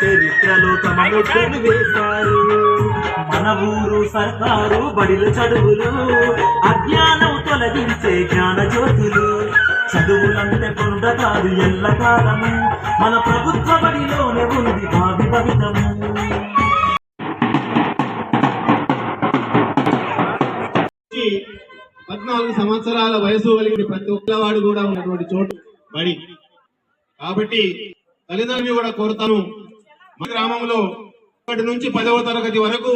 చరిత్రలో తమ ముద్రలు వేశారు మన ఊరు సర్కారు బడిల చదువులు అజ్ఞానం తొలగించే జ్ఞాన జ్యోతులు చదువులంటే కొండ కాదు ఎల్లకాలము మన ప్రభుత్వ బడిలోనే ఉంది భావి భవితము పద్నాలుగు సంవత్సరాల వయసు కలిగిన ప్రతి ఒక్కవాడు కూడా ఉన్నటువంటి చోటు బడి. కాబట్టి తల్లిదండ్రులు కూడా కోరుతాను. మా గ్రామంలో ఒకటి నుంచి పదవ తరగతి వరకు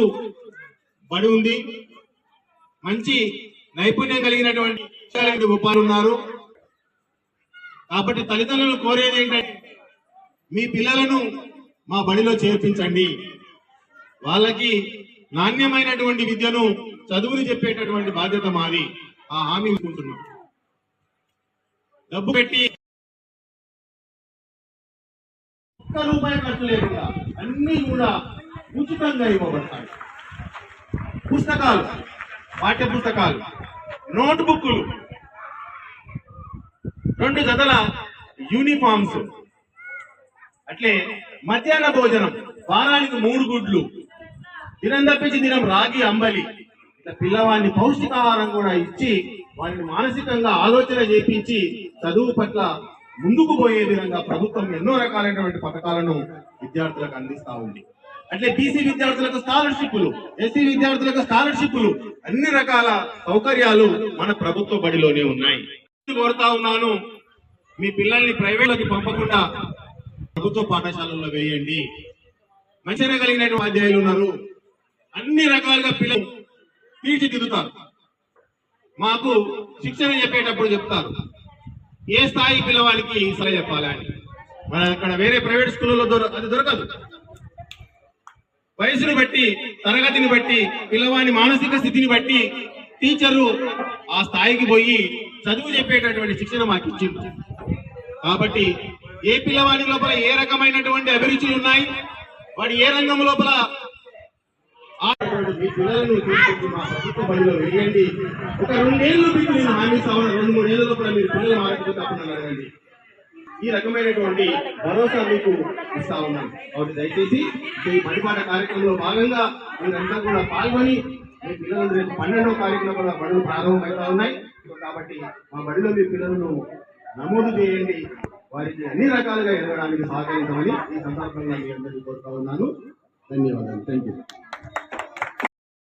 బడి ఉంది. మంచి నైపుణ్యం కలిగినటువంటి విద్యార్థులు ఉన్నారు. కాబట్టి తల్లిదండ్రులు కోరేది ఏంటంటే మీ పిల్లలను మా బడిలో చేర్పించండి. వాళ్ళకి నాణ్యమైనటువంటి విద్యను చదువుని చెప్పేటటువంటి బాధ్యత మాది. ఆ హామీ డబ్బు పెట్టి ఒక్క రూపాయి ఖర్చు లేకుండా అన్ని కూడా ఉచితంగా ఇవ్వబడతాయి. పుస్తకాలు పాఠ్య పుస్తకాలు నోట్ బుక్లు రెండు జతల యూనిఫామ్స్. అట్లే మధ్యాహ్న భోజనం వారానికి మూడు గుడ్లు దినం తప్పించి దినం రాగి అంబలి. ఇట్లా పిల్లవాడిని పౌష్టికాహారం కూడా ఇచ్చి వారిని మానసికంగా ఆలోచన చేపించి చదువు పట్ల ముందుకు పోయే విధంగా ప్రభుత్వం ఎన్నో రకాలైనటువంటి పథకాలను విద్యార్థులకు అందిస్తా ఉంది. అట్లే బీసీ విద్యార్థులకు స్కాలర్షిప్లు ఎస్సీ విద్యార్థులకు స్కాలర్షిప్లు అన్ని రకాల సౌకర్యాలు మన ప్రభుత్వ బడిలోనే ఉన్నాయి. కోరుతా ఉన్నాను. మీ పిల్లల్ని ప్రైవేట్లోకి పంపకుండా ప్రభుత్వ పాఠశాలల్లో వేయండి. మంచిగా కలిగిన ఉపాధ్యాయులు ఉన్నారు. అన్ని రకాలుగా పిల్లలు తీర్చిదిద్దుతారు. మాకు శిక్షణ చెప్పేటప్పుడు చెప్తారు. ఏ స్థాయి పిల్లవాడికి సలహా చెప్పాలని మన అక్కడ వేరే ప్రైవేట్ స్కూల్లో అది దొరకదు. వయసును బట్టి తరగతిని బట్టి పిల్లవాని మానసిక స్థితిని బట్టి టీచరు ఆ స్థాయికి పోయి చదువు చెప్పేటటువంటి శిక్షణ మాకు ఇచ్చింది కాబట్టి ఏ పిల్లవాడి లోపల ఏ రకమైనటువంటి అభిరుచులు ఉన్నాయి? వాడు ఏ రంగం లోపల మీ పిల్లలను తీసుకొచ్చి మా ప్రభుత్వ బడిలో వేయండి ఒక రెండేళ్ళు మీకు నేను హామీ ఉన్నాను రెండు మూడేళ్ళ లోపల మీరు పిల్లలు మారకపోతే అప్పుడు అడగండి ఈ రకమైనటువంటి భరోసా మీకు ఇస్తా ఉన్నాను. కాబట్టి దయచేసి ఈ పనిపాట కార్యక్రమంలో భాగంగా మీరంతా కూడా పాల్గొని మీ పిల్లలు రేపు పన్నెండో కార్యక్రమం కూడా బడులు ప్రారంభమవుతా ఉన్నాయి. కాబట్టి మా బడిలో మీ పిల్లలను నమోదు చేయండి. వారికి అన్ని రకాలుగా ఎదగడానికి సహకరించమని ఈ సందర్భంగా మీ అందరికీ కోరుతా ఉన్నాను. ధన్యవాదాలు. Thank you